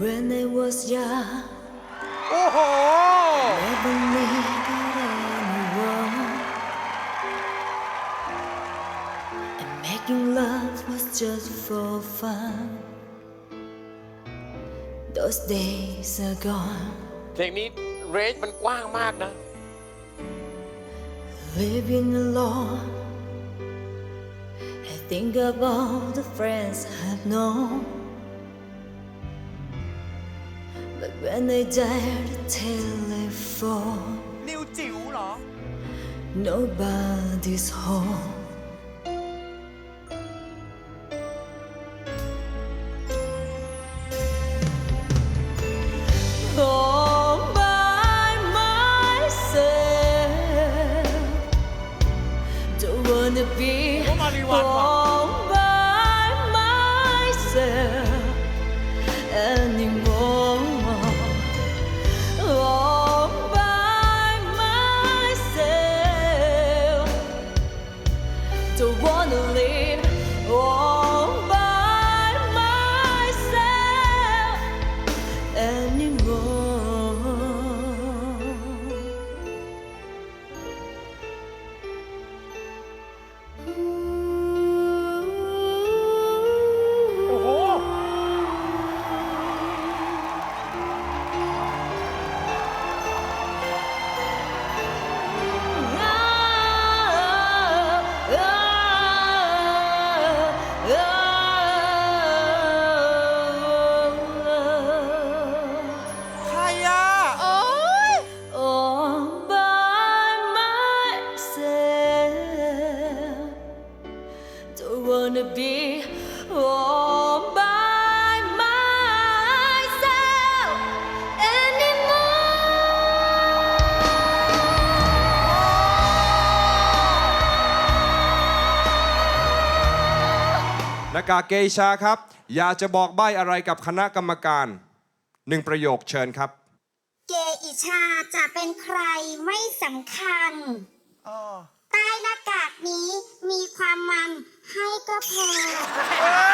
When I was young, โอ้โห never needed anyone. And making love was just for fun. Those days are gone. เพลงนี้เรนจ์มันกว้างมากนะ Living alone. I think of all the friends I've known. When they dare to telephone, nobody's home. All by myself, don't wanna be. Don't wanna be all by myself anymore. หน้ากากเกชาครับ อยากจะบอกใบ้อะไรกับคณะกรรมการหนึ่งประโยคเชิญครับ เกอิชาจะเป็นใครไม่สำคัญอ๋อใต้หน้ากากนี้มีความมัน ให้ก็พอ เ